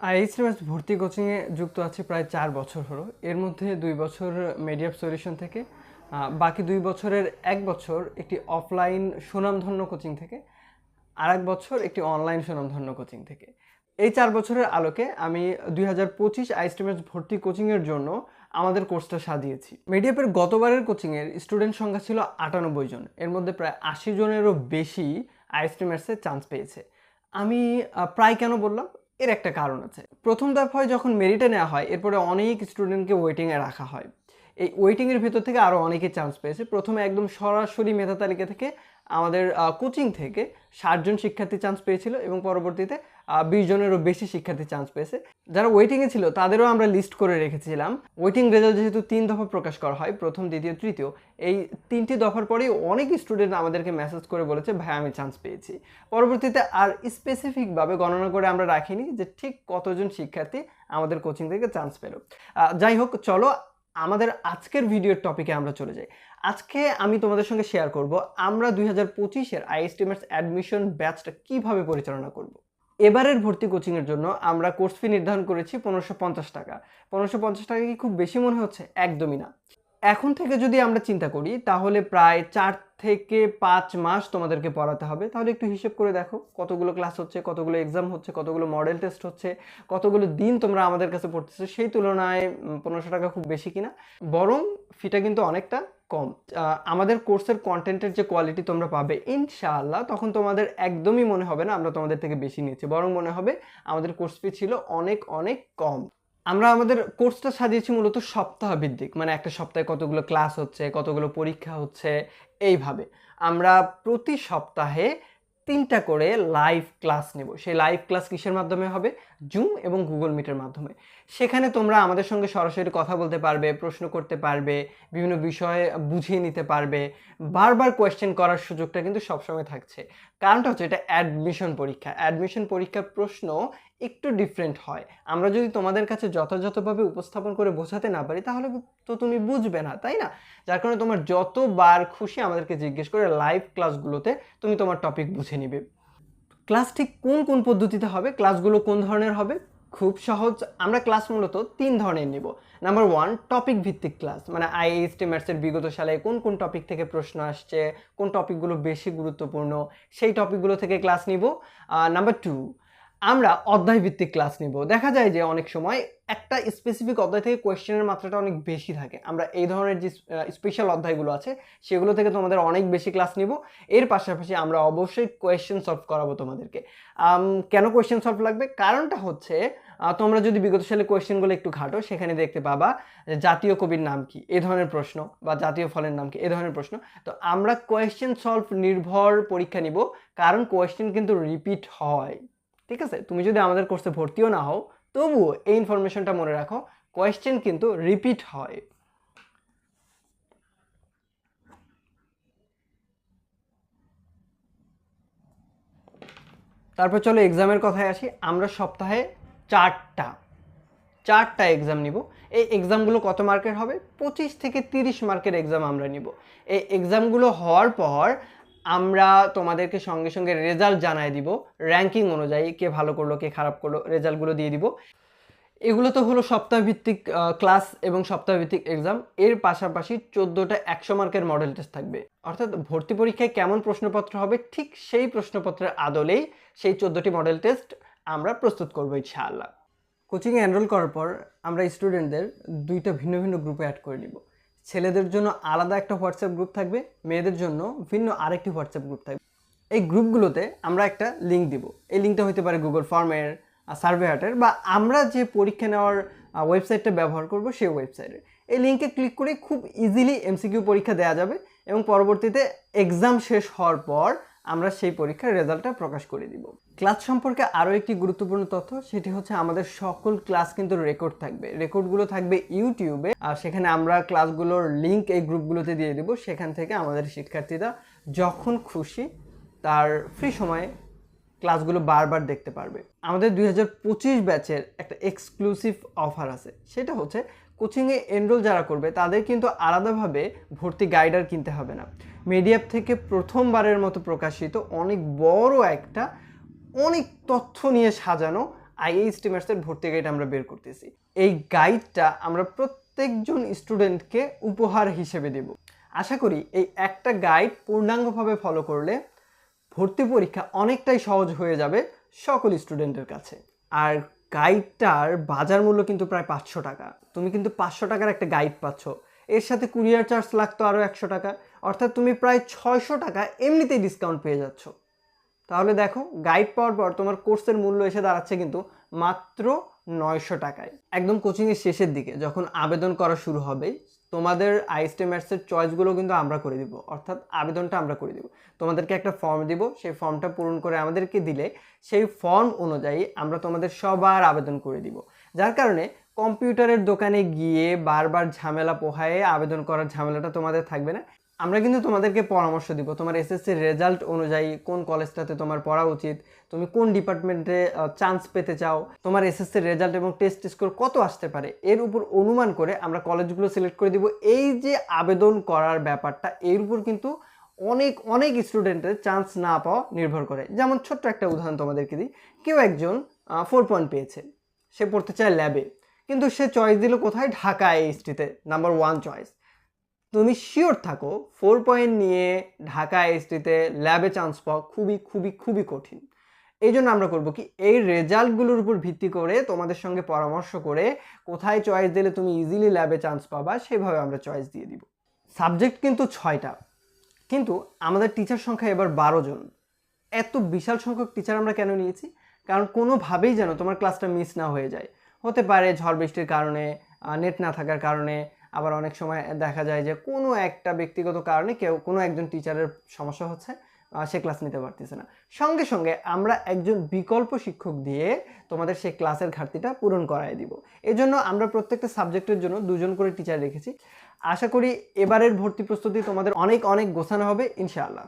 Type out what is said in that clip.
ISMS ভর্তি কোচিংয়ে যুক্ত আছে প্রায় চার বছর হলো। এর মধ্যে দুই বছর মেডিয়াপ সলিউশন থেকে বাকি দুই বছরের এক বছর একটি অফলাইন সুনামধন্য কোচিং থেকে আর এক বছর একটি অনলাইন সুনামধন্য কোচিং থেকে। এই চার বছরের আলোকে আমি দুই হাজার পঁচিশ আইএসটিএমএস ভর্তি কোচিংয়ের জন্য আমাদের কোর্সটা সাজিয়েছি। মেডিয়াপের গতবারের কোচিংয়ের স্টুডেন্ট সংখ্যা ছিল আটানব্বই জন। এর মধ্যে প্রায় আশি জনেরও বেশি আইএসটিএমএসে চান্স পেয়েছে। আমি প্রায় কেন বললাম? এর একটা কারণ আছে। প্রথম দফায় যখন মেরিটে নেওয়া হয়, এরপরে অনেক স্টুডেন্টকে ওয়েটিংয়ে রাখা হয়। এই ওয়েটিংয়ের ভিতর থেকে আরও অনেকে চান্স পেয়েছে। প্রথমে একদম সরাসরি মেধা তালিকা থেকে আমাদের কোচিং থেকে ষাটজন শিক্ষার্থী চান্স পেয়েছিল এবং পরবর্তীতে বিশ জনেরও বেশি শিক্ষার্থী চান্স পেয়েছে। যারা ওয়েটিংয়ে ছিল, তাদেরও আমরা লিস্ট করে রেখেছিলাম। ওয়েটিং রেজাল্ট যেহেতু তিন দফা প্রকাশ করা হয়, প্রথম, দ্বিতীয়, তৃতীয়, এই তিনটি দফার পরেই অনেক স্টুডেন্ট আমাদেরকে মেসেজ করে বলেছে, ভাই, আমি চান্স পেয়েছি। পরবর্তীতে আর স্পেসিফিকভাবে গণনা করে আমরা রাখিনি যে ঠিক কতজন শিক্ষার্থী আমাদের কোচিং থেকে চান্স পেল। যাই হোক, চলো আমাদের আজকের ভিডিওর টপিকে আমরা চলে যাই। আজকে আমি তোমাদের সঙ্গে শেয়ার করব, আমরা দুই হাজার পঁচিশের আইএসটিএমএস অ্যাডমিশন ব্যাচটা কীভাবে পরিচালনা করব। এবারের ভর্তি কোচিংয়ের জন্য আমরা কোর্স ফি নির্ধারণ করেছি পনেরোশো পঞ্চাশ টাকা। পনেরোশো পঞ্চাশ টাকা কি খুব বেশি মনে হচ্ছে? একদমই না। এখন থেকে যদি আমরা চিন্তা করি, তাহলে প্রায় চার থেকে পাঁচ মাস তোমাদেরকে পড়াতে হবে। তাহলে একটু হিসেব করে দেখো, কতগুলো ক্লাস হচ্ছে, কতগুলো এক্সাম হচ্ছে, কতগুলো মডেল টেস্ট হচ্ছে, কতগুলো দিন তোমরা আমাদের কাছে পড়তেছো, সেই তুলনায় পনেরোশো টাকা খুব বেশি কিনা। বরং ফিটা কিন্তু অনেকটা কম আমাদের কোর্সের কন্টেন্টের যে কোয়ালিটি তোমরা পাবে, ইনশাআল্লাহ তখন তোমাদের একদমই মনে হবে না আমরা তোমাদের থেকে বেশি নিয়েছি। বরং মনে হবে আমাদের কোর্স ফি ছিল অনেক অনেক কম। আমরা আমাদের কোর্সটা সাজিয়েছি মূলত সপ্তাহ ভিত্তিক মানে একটা সপ্তাহে কতগুলো ক্লাস হচ্ছে, কতগুলো পরীক্ষা হচ্ছে, এইভাবে। আমরা প্রতি সপ্তাহে তিনটা করে লাইভ ক্লাস নেব। সেই লাইভ ক্লাস কিসের মাধ্যমে হবে? জুম এবং গুগল মিটের মাধ্যমে। সেখানে তোমরা আমাদের সঙ্গে সরাসরি কথা বলতে পারবে, প্রশ্ন করতে পারবে, বিভিন্ন বিষয়ে বুঝিয়ে নিতে পারবে। বারবার কোয়েশ্চেন করার সুযোগটা কিন্তু সবসময় থাকছে। কারণটা হচ্ছে এটা অ্যাডমিশন পরীক্ষা। অ্যাডমিশন পরীক্ষার প্রশ্ন একটু ডিফারেন্ট হয়। আমরা যদি তোমাদের কাছে যথাযথভাবে উপস্থাপন করে বোঝাতে না পারি, তাহলে তো তুমি বুঝবে না, তাই না? যার কারণে তোমার যতবার খুশি আমাদেরকে জিজ্ঞেস করে লাইভ ক্লাসগুলোতে তুমি তোমার টপিক বুঝে নিবে। ক্লাস ঠিক কোন কোন পদ্ধতিতে হবে, ক্লাসগুলো কোন ধরনের হবে? খুব সহজ। আমরা ক্লাস মূলত তিন ধরনের নিব। নাম্বার ওয়ান টপিক ভিত্তিক ক্লাস। মানে আইএসটি ম্যাথসের বিগত সালে কোন কোন টপিক থেকে প্রশ্ন আসছে, কোন টপিকগুলো বেশি গুরুত্বপূর্ণ, সেই টপিকগুলো থেকে ক্লাস নিব। নাম্বার টু আমরা অধ্যায় ভিত্তিক ক্লাস নিব। দেখা যায় যে অনেক সময় একটা স্পেসিফিক অধ্যায় থেকে কোয়েশ্চেনের মাত্রাটা অনেক বেশি থাকে। আমরা এই ধরনের যে স্পেশাল অধ্যায়গুলো আছে, সেগুলো থেকে তোমাদের অনেক বেশি ক্লাস নিব। এর পাশাপাশি আমরা অবশ্যই কোয়েশ্চেন সলভ করাবো তোমাদেরকে। কেন কোয়েশ্চেন সলভ লাগবে? কারণটা হচ্ছে তোমরা যদি বিগত সালে কোয়েশ্চেনগুলো একটু ঘাটো, সেখানে দেখতে পাবা জাতীয় কবির নাম কি? এ ধরনের প্রশ্ন বা জাতীয় ফলের নাম কি? এ ধরনের প্রশ্ন। তো আমরা কোয়েশ্চেন সলভ নির্ভর পরীক্ষা নিব, কারণ কোয়েশ্চেন কিন্তু রিপিট হয়। ঠিক আছে? তুমি যদি আমাদের কোর্সে ভর্তিও না হও, তবুও এই ইনফরমেশনটা মনে রাখো কোয়েশ্চেন কিন্তু রিপিট হয়। তারপর চলো এক্সামের কথায় আসি, আমরা সপ্তাহে চারটা চারটা এক্সাম নিব। এই এক্সামগুলো কত মার্কের হবে? পঁচিশ থেকে তিরিশ মার্কের এক্সাম আমরা নিব। এই এক্সামগুলো হওয়ার পর আমরা তোমাদেরকে সঙ্গে সঙ্গে রেজাল্ট জানায় দিব। র্যাঙ্কিং অনুযায়ী কে ভালো করল, কে খারাপ করল রেজাল্টগুলো দিয়ে দিব। এগুলো তো হলো সপ্তাহভিত্তিক ক্লাস এবং সপ্তাহভিত্তিক এক্সাম এর পাশাপাশি চোদ্দোটা একশো মার্কের মডেল টেস্ট থাকবে। অর্থাৎ ভর্তি পরীক্ষায় কেমন প্রশ্নপত্র হবে, ঠিক সেই প্রশ্নপত্রের আদলেই সেই চোদ্দোটি মডেল টেস্ট আমরা প্রস্তুত করব ইনশাআল্লাহ। কোচিংয়ে এনরোল করার পর আমরা স্টুডেন্টদের দুইটা ভিন্ন ভিন্ন গ্রুপে অ্যাড করে নিব। ছেলেদের জন্য আলাদা একটা হোয়াটসঅ্যাপ গ্রুপ থাকবে, মেয়েদের জন্য ভিন্ন আরেকটি হোয়াটসঅ্যাপ গ্রুপ থাকবে। এই গ্রুপগুলোতে আমরা একটা লিঙ্ক দিব। এই লিঙ্কটা হতে পারে গুগল ফর্মের সার্ভে হাটের বা আমরা যে পরীক্ষা নেওয়ার ওয়েবসাইটটা ব্যবহার করব সেই ওয়েবসাইটে এই লিঙ্কে ক্লিক করে খুব ইজিলি এমসিকিউ পরীক্ষা দেওয়া যাবে এবং পরবর্তীতে এক্সাম শেষ হওয়ার পর আমরা সেই পরীক্ষার রেজাল্টটা প্রকাশ করে দিব। ক্লাস সম্পর্কে আরও একটি গুরুত্বপূর্ণ তথ্য, সেটি হচ্ছে আমাদের সকল ক্লাস কিন্তু রেকর্ড থাকবে। রেকর্ডগুলো থাকবে ইউটিউবে, আর সেখানে আমরা ক্লাসগুলোর লিঙ্ক এই গ্রুপগুলোতে দিয়ে দিব। সেখান থেকে আমাদের শিক্ষার্থীরা যখন খুশি তার ফ্রি সময়ে ক্লাসগুলো বারবার দেখতে পারবে। আমাদের দুই হাজার পঁচিশ ব্যাচের একটা এক্সক্লুসিভ অফার আছে। সেটা হচ্ছে, কোচিংয়ে এনরোল যারা করবে, তাদের কিন্তু আলাদাভাবে ভর্তি গাইডার কিনতে হবে না। মিডিয়াপ থেকে প্রথমবারের মতো প্রকাশিত অনেক বড় একটা, অনেক তথ্য নিয়ে সাজানো আইএ স্টিমার্সের ভর্তি গাইড আমরা বের করতেছি। এই গাইডটা আমরা প্রত্যেকজন স্টুডেন্টকে উপহার হিসেবে দেব। আশা করি এই একটা গাইড পূর্ণাঙ্গভাবে ফলো করলে ভর্তি পরীক্ষা অনেকটাই সহজ হয়ে যাবে সকল স্টুডেন্টের কাছে। আর গাইডটার বাজার মূল্য কিন্তু প্রায় পাঁচশো টাকা। তুমি কিন্তু পাঁচশো টাকার একটা গাইড পাচ্ছ। এর সাথে কুরিয়ার চার্জ লাগতো আরও একশো টাকা। অর্থাৎ তুমি প্রায় ছয়শো টাকা এমনিতেই ডিসকাউন্ট পেয়ে যাচ্ছ। তাহলে দেখো গাইড পাওয়ার পর তোমার কোর্সের মূল্য এসে দাঁড়াচ্ছে কিন্তু মাত্র নয়শো টাকায়। একদম কোচিংয়ের শেষের দিকে, যখন আবেদন করা শুরু হবে, তোমাদের আইএসটি ম্যাথসের চয়েসগুলো কিন্তু আমরা করে দিব। অর্থাৎ আবেদনটা আমরা করে দিব। তোমাদেরকে একটা ফর্ম দিব, সেই ফর্মটা পূরণ করে আমাদেরকে দিলে সেই ফর্ম অনুযায়ী আমরা তোমাদের সবার আবেদন করে দিব। যার কারণে কম্পিউটারের দোকানে গিয়ে বারবার ঝামেলা পোহায়ে আবেদন করার ঝামেলাটা তোমাদের থাকবে না। আমরা কিন্তু তোমাদেরকে পরামর্শ দিব, তোমার এসএসসির রেজাল্ট অনুযায়ী কোন কলেজটাতে তোমার পড়া উচিত, তুমি কোন ডিপার্টমেন্টে চান্স পেতে চাও, তোমার এসএসসির রেজাল্ট এবং টেস্ট স্কোর কত আসতে পারে, এর উপর অনুমান করে আমরা কলেজগুলো সিলেক্ট করে দিব। এই যে আবেদন করার ব্যাপারটা, এর উপর কিন্তু অনেক অনেক স্টুডেন্টের চান্স না পাওয়া নির্ভর করে। যেমন ছোট্ট একটা উদাহরণ তোমাদেরকে দিই, কেউ একজন ফোর পয়েন্ট পেয়েছে, সে পড়তে চায় ল্যাবে কিন্তু সে চয়েস দিল কোথায়? ঢাকা এইচটিতে নাম্বার ওয়ান চয়েস তুমি শিওর থাকো ফোর পয়েন্ট নিয়ে ঢাকা এসটিতে ল্যাবে চান্স পাওয়া খুবই খুবই খুবই কঠিন। এই জন্য আমরা করব কি? এই রেজাল্টগুলোর উপর ভিত্তি করে তোমাদের সঙ্গে পরামর্শ করে কোথায় চয়েস দিলে তুমি ইজিলি ল্যাবে চান্স পাবা সেভাবে আমরা চয়েস দিয়ে দিব। সাবজেক্ট কিন্তু ছয়টা। কিন্তু আমাদের টিচার সংখ্যা এবার বারো জন। এত বিশাল সংখ্যক টিচার আমরা কেন নিয়েছি? কারণ কোনোভাবেই যেন তোমার ক্লাসটা মিস না হয়ে যায়। হতে পারে ঝড় বৃষ্টির কারণে নেট না থাকার কারণে। আবার অনেক সময় দেখা যায় যে কোনো একটা ব্যক্তিগত কারণে কেউ কোনো একজন টিচারের সমস্যা হচ্ছে সে ক্লাস নিতে পারতেছে না। সঙ্গে সঙ্গে আমরা একজন বিকল্প শিক্ষক দিয়ে তোমাদের সেই ক্লাসের ঘাটতিটা পূরণ করাই দিব। এজন্য আমরা প্রত্যেকটা সাবজেক্টের জন্য দুজন করে টিচার রেখেছি। আশা করি এবারের ভর্তি প্রস্তুতি তোমাদের অনেক অনেক গোছানো হবে, ইনশাআল্লাহ।